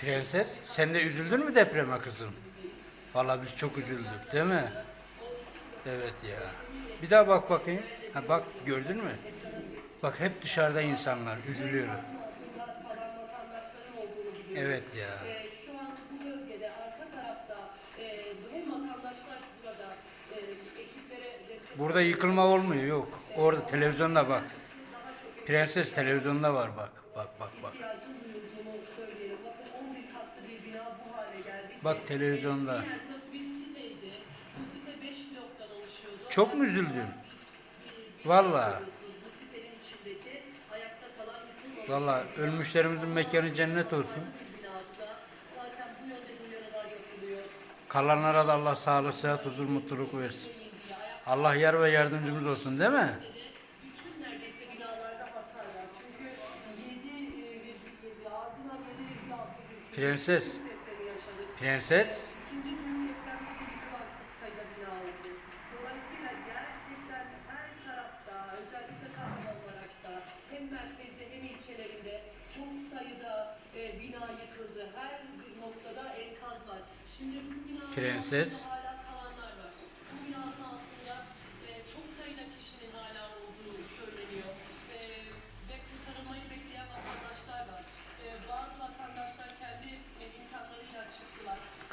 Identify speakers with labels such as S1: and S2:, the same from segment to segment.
S1: Prenses, sen de üzüldün mü depreme kızım? Vallahi biz çok üzüldük, değil mi? Evet ya. Bir daha bak bakayım. Ha bak gördün mü? Bak hep dışarıda insanlar üzülüyor. Evet ya.
S2: Ee, e, e,
S1: Burada yıkılma olmuyor yok. Orada televizyonda bak. Prenses televizyonda var bak. Bak bak bak.
S2: Bloktan oluşuyordu.
S1: Çok mu üzüldün?
S2: Yıkılmamış
S1: Vallahi ölmüşlerimizin mekanı cennet olsun. Kalanlara da Allah sağlık, sıhhat, huzur, mutluluk versin. Allah yar ve yardımcımız olsun değil mi?
S2: Bütün neredeyse binalarda hasar var. Çünkü 7 7 ardından 7 6
S1: Prenses. Prenses.
S2: İkinci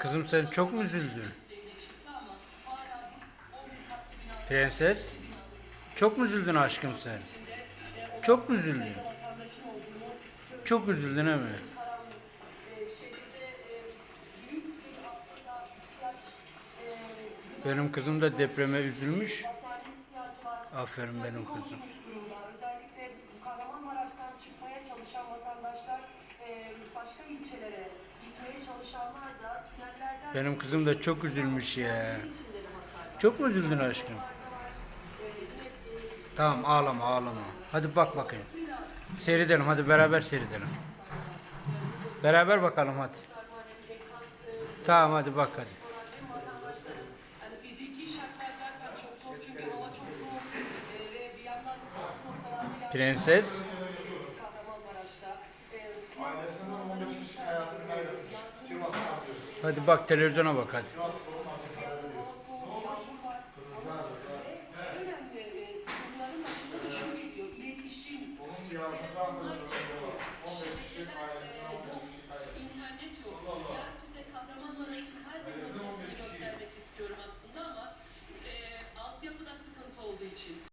S1: Kızım sen çok mu üzüldün? Prenses, çok mu üzüldün aşkım sen? Çok mu üzüldün? Çok üzüldün değil mi? Benim kızım da depreme üzülmüş. Aferin benim kızım.
S2: Kahramanmaraş'tan çıkmaya çalışan vatandaşlar başka ilçelere
S1: Benim kızım da çok üzülmüş ya. Çok mu üzüldün aşkım? Tamam ağlama ağlama. Hadi bak bakayım. Seyredelim hadi beraber seyredelim. Beraber bakalım hadi. Tamam hadi bak hadi.
S2: yani
S1: Hadi bak televizyona bak hadi.
S3: İnternet yok.